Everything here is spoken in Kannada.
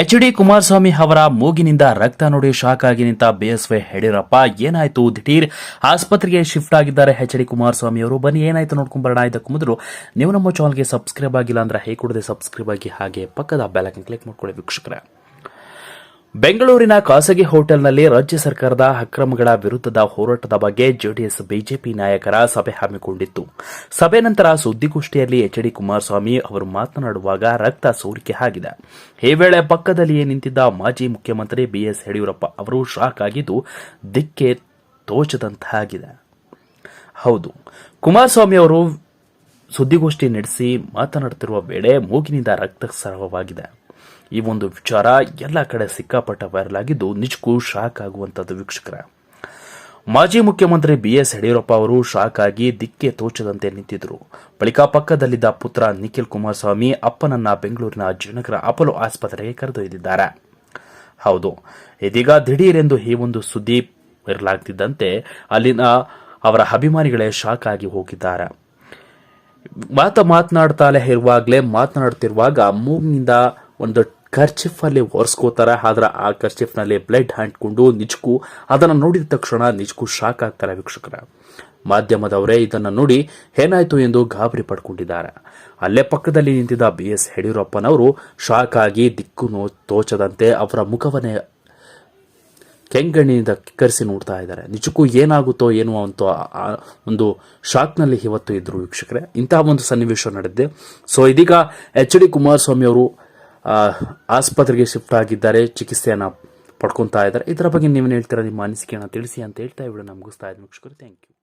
ಎಚ್ ಡಿ ಕುಮಾರಸ್ವಾಮಿ ಅವರ ಮೂಗಿನಿಂದ ರಕ್ತ ನೋಡಿ ಶಾಕ್ ಆಗಿ ನಿಂತ ಬಿಎಸ್ವೈ ಯಡಿಯೂರಪ್ಪ, ಏನಾಯ್ತು? ದಿಢೀರ್ ಆಸ್ಪತ್ರೆಗೆ ಶಿಫ್ಟ್ ಆಗಿದ್ದಾರೆ ಎಚ್ ಡಿ ಕುಮಾರಸ್ವಾಮಿ ಅವರು. ಬನ್ನಿ, ಏನಾಯ್ತು ನೋಡ್ಕೊಂಡ್ ಬರೋಣ. ಇದಕ್ಕೂ ಮೊದಲು ನೀವು ನಮ್ಮ ಚಾನಲ್ಗೆ ಸಬ್ಸ್ಕ್ರೈಬ್ ಆಗಿಲ್ಲ ಅಂದ್ರೆ ಹೇಗೆ ಕೊಡದೆ ಸಬ್ಸ್ಕ್ರೈಬ್ ಆಗಿ ಹಾಗೆ ಪಕ್ಕದ ಬೆಲಕನ್ ಕ್ಲಿಕ್ ಮಾಡ್ಕೊಳ್ಳಿ ವೀಕ್ಷಕರೇ. ಬೆಂಗಳೂರಿನ ಖಾಸಗಿ ಹೋಟೆಲ್ನಲ್ಲಿ ರಾಜ್ಯ ಸರ್ಕಾರದ ಅಕ್ರಮಗಳ ವಿರುದ್ಧದ ಹೋರಾಟದ ಬಗ್ಗೆ ಜೆಡಿಎಸ್ ಬಿಜೆಪಿ ನಾಯಕರ ಸಭೆ ಹಮ್ಮಿಕೊಂಡಿತ್ತು. ಸಭೆ ನಂತರ ಸುದ್ದಿಗೋಷ್ಠಿಯಲ್ಲಿ ಎಚ್ ಡಿ ಕುಮಾರಸ್ವಾಮಿ ಅವರು ಮಾತನಾಡುವಾಗ ರಕ್ತ ಸೋರಿಕೆ ಆಗಿದೆ. ಈ ವೇಳೆ ಪಕ್ಕದಲ್ಲಿಯೇ ನಿಂತಿದ್ದ ಮಾಜಿ ಮುಖ್ಯಮಂತ್ರಿ ಬಿಎಸ್ ಯಡಿಯೂರಪ್ಪ ಅವರು ಶಾಕ್ ಆಗಿದ್ದು, ದಿಕ್ಕೆ ತೋಚದಂತಾಗಿದೆ. ಹೌದು, ಕುಮಾರಸ್ವಾಮಿ ಅವರು ಸುದ್ದಿಗೋಷ್ಠಿ ನಡೆಸಿ ಮಾತನಾಡುತ್ತಿರುವ ವೇಳೆ ಮೂಗಿನಿಂದ ರಕ್ತಸ್ರಾವವಾಗಿದೆ ಈ ಒಂದು ವಿಚಾರ ಎಲ್ಲ ಕಡೆ ಸಿಕ್ಕಾಪಟ್ಟ ವೈರಲ್ ಆಗಿದ್ದು ನಿಜಕ್ಕೂ ಶಾಕ್ ಆಗುವಂತದ್ದು ವೀಕ್ಷಕರ. ಮಾಜಿ ಮುಖ್ಯಮಂತ್ರಿ ಬಿ ಎಸ್ ಯಡಿಯೂರಪ್ಪ ಅವರು ಶಾಕ್ ಆಗಿ ದಿಕ್ಕೆ ತೋಚದಂತೆ ನಿಂತಿದ್ದರು ಬಳಿಕ ಪಕ್ಕದಲ್ಲಿದ್ದ ಪುತ್ರ ನಿಖಿಲ್ ಕುಮಾರಸ್ವಾಮಿ ಅಪ್ಪನನ್ನ ಬೆಂಗಳೂರಿನ ಜಯನಗರ ಅಪೋಲೋ ಆಸ್ಪತ್ರೆಗೆ ಕರೆದೊಯ್ದಿದ್ದಾರೆ. ಹೌದು, ಇದೀಗ ದಿಢೀರೆಂದು ಈ ಒಂದು ಸುದ್ದಿ ಇರಲಾಗ್ತಿದ್ದಂತೆ ಅಲ್ಲಿನ ಅವರ ಅಭಿಮಾನಿಗಳೇ ಶಾಕ್ ಆಗಿ ಹೋಗಿದ್ದಾರೆ. ಮಾತ ಮಾತನಾಡ್ತಾಲೆ ಇರುವಾಗಲೇ ಮಾತನಾಡುತ್ತಿರುವಾಗ ಮೂಗಿನಿಂದ ಒಂದು ಕರ್ಚಿಫ್ ಅಲ್ಲಿ ಒರೆಸ್ಕೋತಾರೆ, ಆದ್ರೆ ಆ ಕರ್ಚಿಫ್ನಲ್ಲಿ ಬ್ಲಡ್ ಹಾಂಟ್ಕೊಂಡು ನಿಜಕ್ಕೂ ಅದನ್ನು ನೋಡಿದ ತಕ್ಷಣ ನಿಜಕ್ಕೂ ಶಾಕ್ ಆಗ್ತಾರೆ ವೀಕ್ಷಕರ. ಮಾಧ್ಯಮದವರೇ, ಇದನ್ನು ನೋಡಿ ಏನಾಯ್ತು ಎಂದು ಗಾಬರಿ ಪಡ್ಕೊಂಡಿದ್ದಾರೆ. ಅಲ್ಲೇ ಪಕ್ಕದಲ್ಲಿ ನಿಂತಿದ್ದ ಬಿ ಎಸ್ ಯಡಿಯೂರಪ್ಪನವರು ಶಾಕ್ ಆಗಿ ದಿಕ್ಕು ನೋ ತೋಚದಂತೆ ಅವರ ಮುಖವನ್ನೇ ಕೆಂಗಣ್ಣಿನಿಂದ ಕರೆಸಿ ನೋಡ್ತಾ ಇದ್ದಾರೆ. ನಿಜಕ್ಕೂ ಏನಾಗುತ್ತೋ ಏನೋ ಅಂತ ಒಂದು ಶಾಕ್ನಲ್ಲಿ ಇವತ್ತು ಇದ್ರು ವೀಕ್ಷಕರೇ. ಇಂತಹ ಒಂದು ಸನ್ನಿವೇಶ ನಡೆದಿದೆ. ಸೊ ಇದೀಗ ಎಚ್ ಡಿ ಕುಮಾರಸ್ವಾಮಿ ಅವರು ಆಸ್ಪತ್ರೆಗೆ ಶಿಫ್ಟ್ ಆಗಿದ್ದಾರೆ, ಚಿಕಿತ್ಸೆಯನ್ನು ಪಡ್ಕೊತಾ ಇದ್ದಾರೆ. ಇದರ ಬಗ್ಗೆ ನೀವೇನು ಹೇಳ್ತೀರಾ? ನಿಮ್ಮ ಅನಿಸಿಕೆಯನ್ನು ತಿಳಿಸಿ ಅಂತ ಹೇಳ್ತಾ ಇವಿಡ ಮುಗಿಸ್ತಾ ಇದ್ದೀನಿ. Thank you